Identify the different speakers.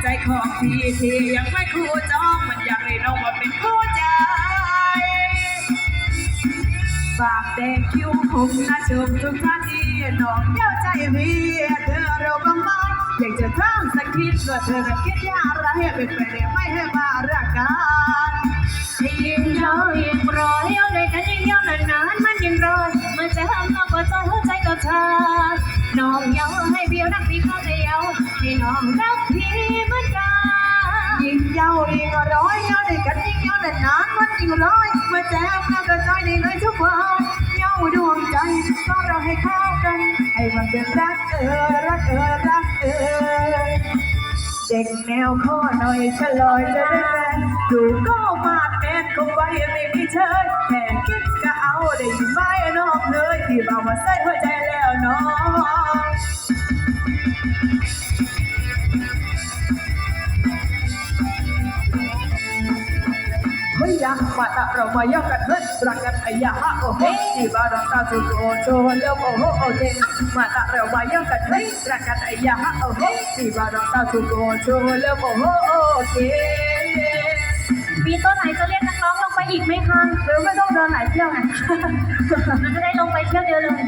Speaker 1: ใจของพี่ที่ยังไม่คู่จองมันอยากให้น้องมาเป็นคู่ใจฝากแดงคิ้วผมนะชมทุกท่านที่น้องเย้าใจพี่เธอเราบ้างไหมอยากจะถามสักทีว่าเธอจะคิดอย่างไรเป็นไปได้ไหมให้มารักกัน
Speaker 2: ยิ่งรอยิ่งรอเอาเลยกันยิ่งยาวนานมันยิ่งรอมันจะห้ามน้องเปิดใจหัวใจกับเธอน้องเยอมให้เบี้ยวรักพี่เข้าใจเยาให้น้องรัก
Speaker 1: จ้ายิ่งร้อยย้าด้กันยิ่งย้านานๆมันยิ่งร้อยมาแจ้งแล้วก็ใจในเลยทุกวันเย้าดวงใจก็เราให้เข้ากัน ให้มันเป็นรักเออรักเออรักเออเด็กแนวข้อหน่อยฉลอยจะได้แฟนดูก็มาแมนคงไว้ไม่มีเชยแค่คิดก็เอาได้ยินไหมน้องเลยที่บอกว่าใส่หัวใจแล้วน้อง ยังมาตะเรามายกกันเฮ้ยรักกันไอ้ยาฮะโอ้โหที่บานเราตาสุโกโชว์แล้วโอ้โหโอเคมาตะเรามายกกันเฮ้ยรักกันไอ้ยาฮะโอ้โหที่บานเราตาสุโกโชว์แล้วโอ้โหโอเค
Speaker 2: มีตัวไหนจะเรียกนักร้องลงไปอีกไหมคะ
Speaker 1: หรือไม่ต้องเดินหลายเที่ยวไง
Speaker 2: มันจะได้ลงไปเที่ยวเดียวเลย